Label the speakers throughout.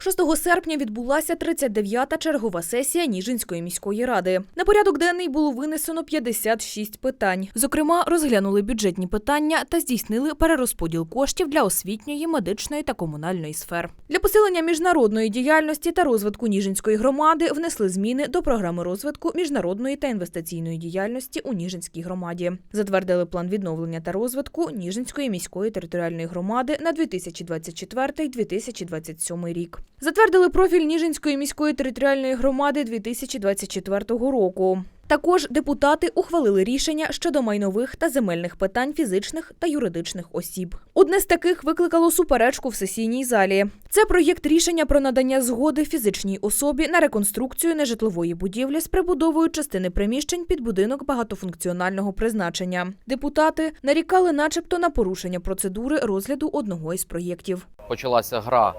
Speaker 1: 6 серпня відбулася 39-та чергова сесія Ніжинської міської ради. На порядок денний було винесено 56 питань. Зокрема, розглянули бюджетні питання та здійснили перерозподіл коштів для освітньої, медичної та комунальної сфер. Для посилення міжнародної діяльності та розвитку Ніжинської громади внесли зміни до програми розвитку міжнародної та інвестиційної діяльності у Ніжинській громаді. Затвердили план відновлення та розвитку Ніжинської міської територіальної громади на 2024-2027 рік. Затвердили профіль Ніжинської міської територіальної громади 2024 року. Також депутати ухвалили рішення щодо майнових та земельних питань фізичних та юридичних осіб. Одне з таких викликало суперечку в сесійній залі. Це проєкт рішення про надання згоди фізичній особі на реконструкцію нежитлової будівлі з прибудовою частини приміщень під будинок багатофункціонального призначення. Депутати нарікали, начебто, на порушення процедури розгляду одного із проєктів.
Speaker 2: почалася гра,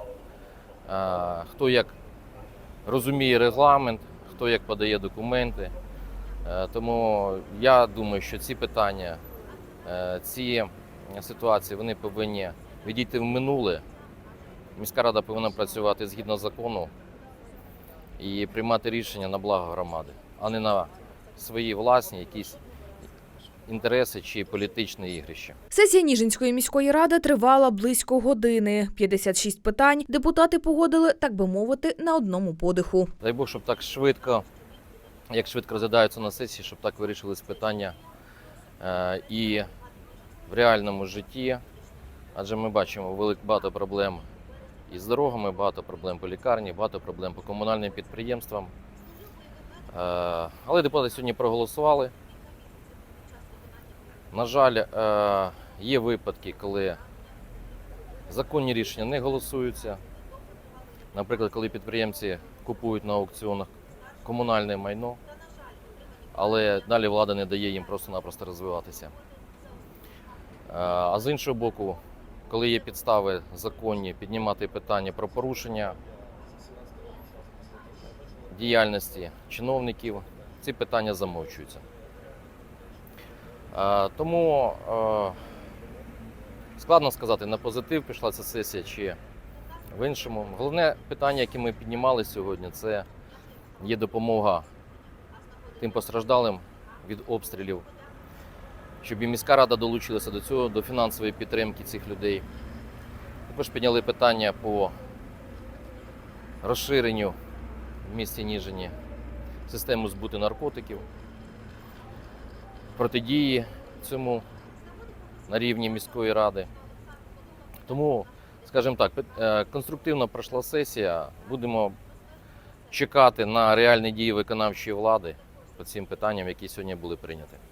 Speaker 2: хто як розуміє регламент, хто як подає документи. Е, Тому я думаю, що ці питання, е, ці ситуації вони повинні відійти в минуле. Міська рада повинна працювати згідно закону і приймати рішення на благо громади, а не на свої власні якісь інтереси чи політичні ігрища.
Speaker 1: Сесія Ніжинської міської ради тривала близько години. 56 питань депутати погодили, так би мовити, на одному подиху.
Speaker 2: Дай Бог, щоб так швидко, як швидко розглядаються на сесії, щоб так вирішились питання е, і в реальному житті. Адже ми бачимо велик багато проблем із дорогами, багато проблем по лікарні, багато проблем по комунальним підприємствам. Е, але депутати сьогодні проголосували. На жаль, е, є випадки, коли законні рішення не голосуються. Наприклад, коли підприємці купують на аукціонах комунальне майно, але далі влада не дає їм просто-напросто розвиватися. Е, А з іншого боку, коли є підстави законні піднімати питання про порушення діяльності чиновників, ці питання замовчуються. Е, Тому е, складно сказати, на позитив пішла ця сесія чи в іншому. Головне питання, яке ми піднімали сьогодні, це є допомога тим постраждалим від обстрілів, щоб і міська рада долучилася до цього, до фінансової підтримки цих людей. Також підняли питання по розширенню в місті Ніжині системи збуту наркотиків, протидії цьому на рівні міської ради. Тому скажімо так, е, конструктивно пройшла сесія. Будемо чекати на реальні дії виконавчої влади по цим питанням, які сьогодні були прийняті.